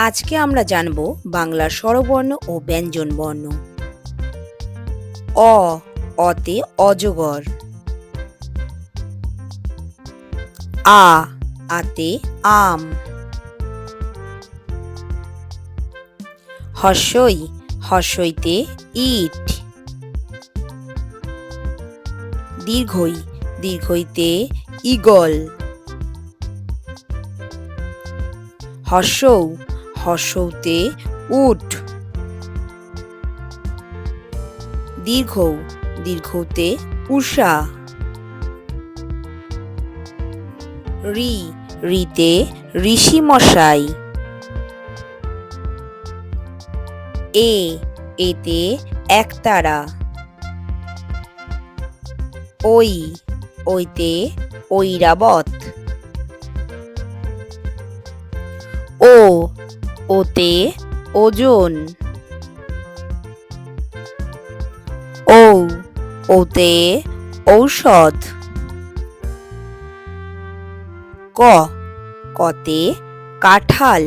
আজকে আমরা জানব বাংলার স্বরবর্ণ ও ব্যঞ্জন বর্ণ। অ, অতে অজগর। আ, আতে আম। হর্ষই, হর্ষইতে ইট। দীর্ঘই, দীর্ঘইতে ইগল হর্ষৌ হর্ষৌতে উট। দীর্ঘ, দীর্ঘতে উষা রি, রিতে ঋষি মশাই এ, এতে একতারা। ওই, ওইতে ঐরাবত। ও ওতে ওজন। ও, ওতে ঔষধ। ক, কতে কাঁঠাল।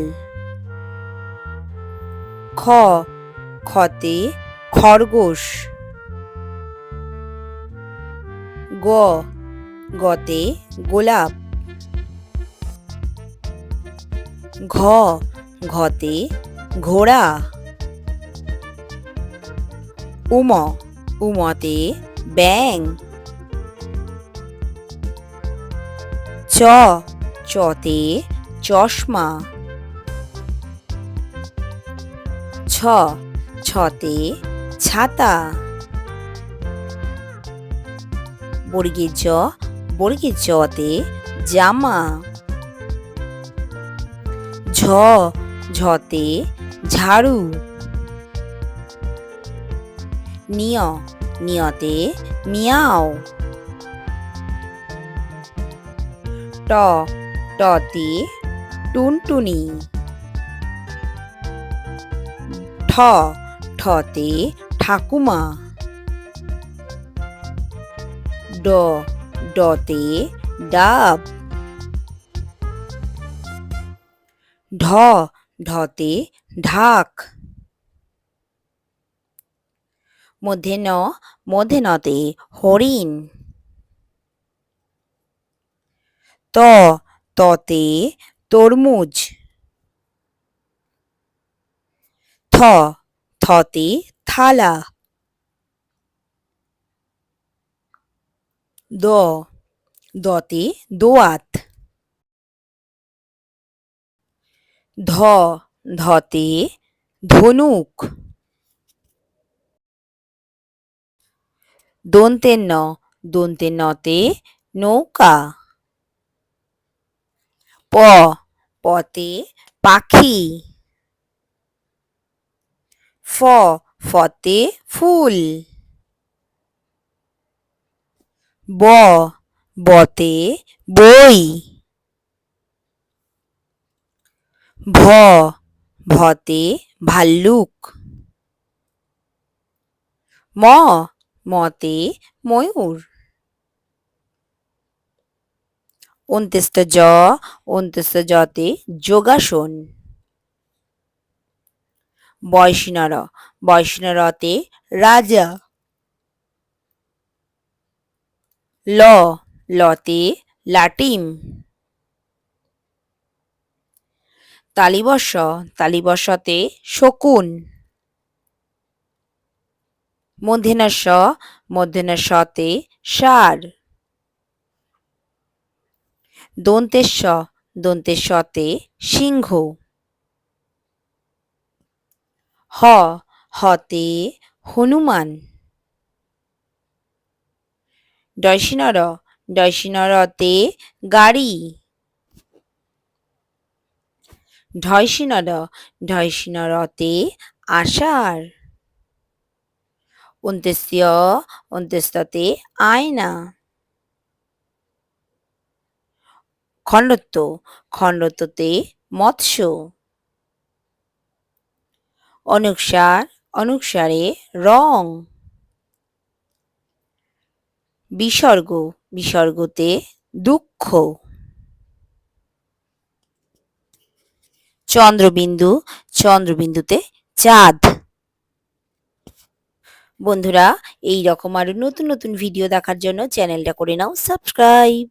খ খতে খরগোশ। গ, গতে গোলাপ। ঘ ঘতে ঘোড়া। উম, উমতে ব্যাং। চ, চতে চশমা। ছ, ছতে ছাতা। বর্গে জ, বর্গে জতে জামা। ঝ ঝতে ঝাড়ু। নিয়, নিয়তে মিয়াও। ট, টতে টুনটুনি। ঠ, ঠতে ঠাকুমা। ড, ডতে ডাব। ঢ ঢতে ঢাক। মধ্যে ন, মধ্যে নতে, হরিণ। ত, ততে, তরমুজ। থ, থতে, থালা। দ, দতে, দোয়াত। ধ, ধতে, ধনুক। দন্তের ন দন্তের নতে নৌকা। প পতে পাখি। ফ, ফতে ফুল। ব, বতে বই। ভ, ভতে ভাল্লুক। ম, মতে ময়ূর। অন্ত্যেষ্ট জ অন্ত্যেষ্ট জতে যোগাসন। বয়সিনর বয়সিনরতে রাজা। ল, লতে লাটিম। তালিবর্ষ, তালিবর্ষতে শকুন। মধ্যেনস্য, মধ্যেনস্যতে সার দন্তেশ্ব দন্তেশ্বতে সিংহ। হ, হতে হনুমান। ডয়সিনর, ডয়সিনরতে গাড়ি। ঢয়সিনর, ঢয়সিনরতে আষাঢ় অন্ত্যেস্য অন্ত্যেস্ততে আয়না। খণ্ডত্ব, খণ্ডত্বতে মৎস্য। অনুসার, অনুসারে রং। বিসর্গ, বিসর্গতে দুঃখ। চন্দ্রবিন্দু, চন্দ্রবিন্দুতে চাঁদ। বন্ধুরা, এই রকম আরও নতুন নতুন ভিডিও দেখার জন্য চ্যানেলটা করে নাও সাবস্ক্রাইব